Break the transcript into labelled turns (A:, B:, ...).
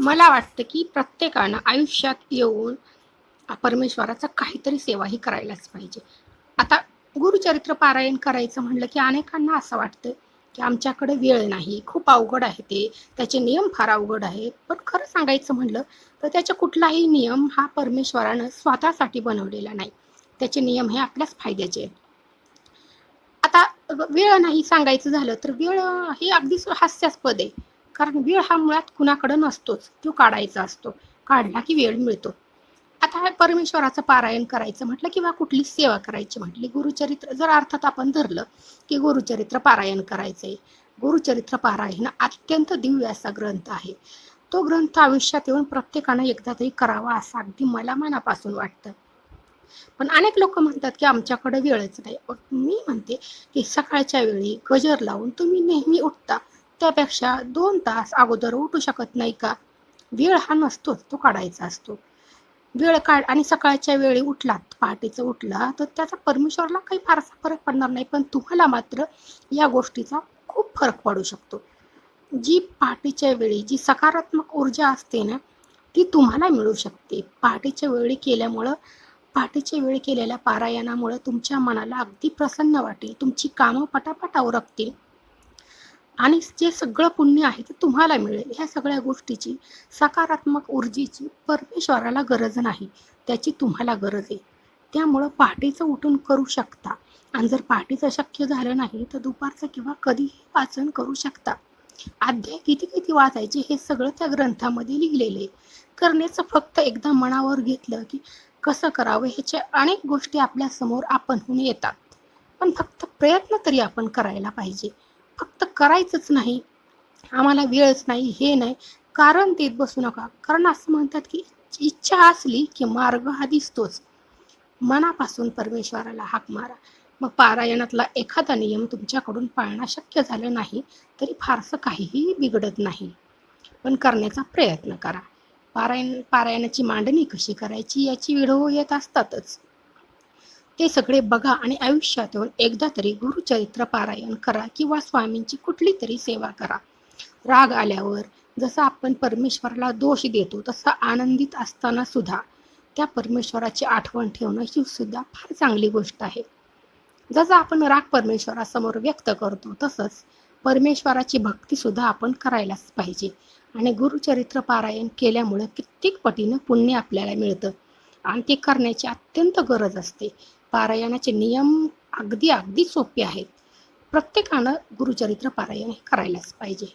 A: मला वाटतं की प्रत्येकानं आयुष्यात येऊन परमेश्वराचा काहीतरी सेवाही करायलाच पाहिजे. आता गुरुचरित्र पारायण करायचं म्हणलं की अनेकांना असं वाटतं की आमच्याकडे वेळ नाही खूप अवघड आहे ते त्याचे नियम फार अवघड आहेत पण खरं सांगायचं म्हणलं तर त्याचा कुठलाही नियम हा परमेश्वरानं स्वतःसाठी बनवलेला नाही. त्याचे नियम हे आपल्याच फायद्याचे आहेत. आता वेळ नाही सांगायचं झालं तर वेळ हे अगदीच हास्यास्पद आहे. कारण वेळ हा मुळात कुणाकडं नसतोच. तो काढायचा असतो. काढला की वेळ मिळतो. आता परमेश्वराचं पारायण करायचं म्हटलं किंवा कुठली सेवा करायची म्हटली गुरुचरित्र जर अर्थात आपण धरलं की गुरुचरित्र पारायण करायचंय. गुरुचरित्र पारायण अत्यंत दिव्य असा ग्रंथ आहे. तो ग्रंथ आयुष्यात येऊन प्रत्येकानं एकदा तरी करावा असं अगदी मला मनापासून वाटतं. पण अनेक लोक म्हणतात की आमच्याकडे वेळच नाही. मी म्हणते की सकाळच्या वेळी गजर लावून तुम्ही नेहमी उठता. त्यापेक्षा दोन तास अगोदर उठू शकत नाही का? वेळ हा नसतोच तो काढायचा असतो. वेळ काढ आणि सकाळच्या वेळी उठलात पहाटेचं उठला तर त्याचा परमेश्वरला काही फारसा फरक पडणार नाही पण तुम्हाला मात्र या गोष्टीचा खूप फरक पडू शकतो. जी पहाटेच्या वेळी जी सकारात्मक ऊर्जा असते ना ती तुम्हाला मिळू शकते. पहाटेच्या वेळी केल्यामुळं पहाटेच्या वेळी केलेल्या पारायणामुळं तुमच्या मनाला अगदी प्रसन्न वाटेल. तुमची कामं पटापट उरकतील. आणि जे सगळं पुण्य आहे ते तुम्हाला मिळेल. ह्या सगळ्या गोष्टीची सकारात्मक ऊर्जेची परमेश्वराला गरज नाही. त्याची तुम्हाला गरज आहे. त्यामुळं पहाटेचं उठून करू शकता. आणि जर पहाटेचं शक्य झालं नाही तर दुपारचं किंवा कधीही वाचन करू शकता. अध्याय किती किती वाचायचे हे सगळं त्या ग्रंथामध्ये लिहिलेलं आहे. करण्याचं फक्त एकदा मनावर घेतलं की कसं करावं ह्याच्या अनेक गोष्टी आपल्यासमोर आपणहून येतात. पण फक्त प्रयत्न तरी आपण करायला पाहिजे. फक्त करायचंच नाही. आम्हाला वेळच नाही हे नाही. कारण देत बसू नका. कारण असं म्हणतात की इच्छा असली की मार्ग हा दिसतोच. मनापासून परमेश्वराला हाक मारा. मग पारायणातला एखादा नियम तुमच्याकडून पाळणं शक्य झालं नाही तरी फारसं काहीही बिघडत नाही. पण करण्याचा प्रयत्न करा. पारायण पारायणाची मांडणी कशी करायची याची व्हिडिओ येत असतातच. ते सगळे बघा आणि आयुष्यातून एकदा तरी गुरुचरित्र पारायण करा किंवा स्वामींची कुठली तरी सेवा करा. राग आल्यावर जसं आपण परमेश्वराला दोष देतो तसं आनंदित असताना सुद्धा त्या परमेश्वराची आठवण ठेवणं ही सुद्धा फार चांगली गोष्ट आहे. जसं आपण राग परमेश्वरासमोर व्यक्त करतो तसंच परमेश्वराची भक्ती सुद्धा आपण करायलाच पाहिजे. आणि गुरुचरित्र पारायण केल्यामुळं कित्येक पटीनं पुण्य आपल्याला मिळतं. आणि ते करण्याची अत्यंत गरज असते. पारायणाचे नियम अगदी अगदी सोपे आहेत. प्रत्येकानं गुरुचरित्र पारायण हे करायलाच पाहिजे.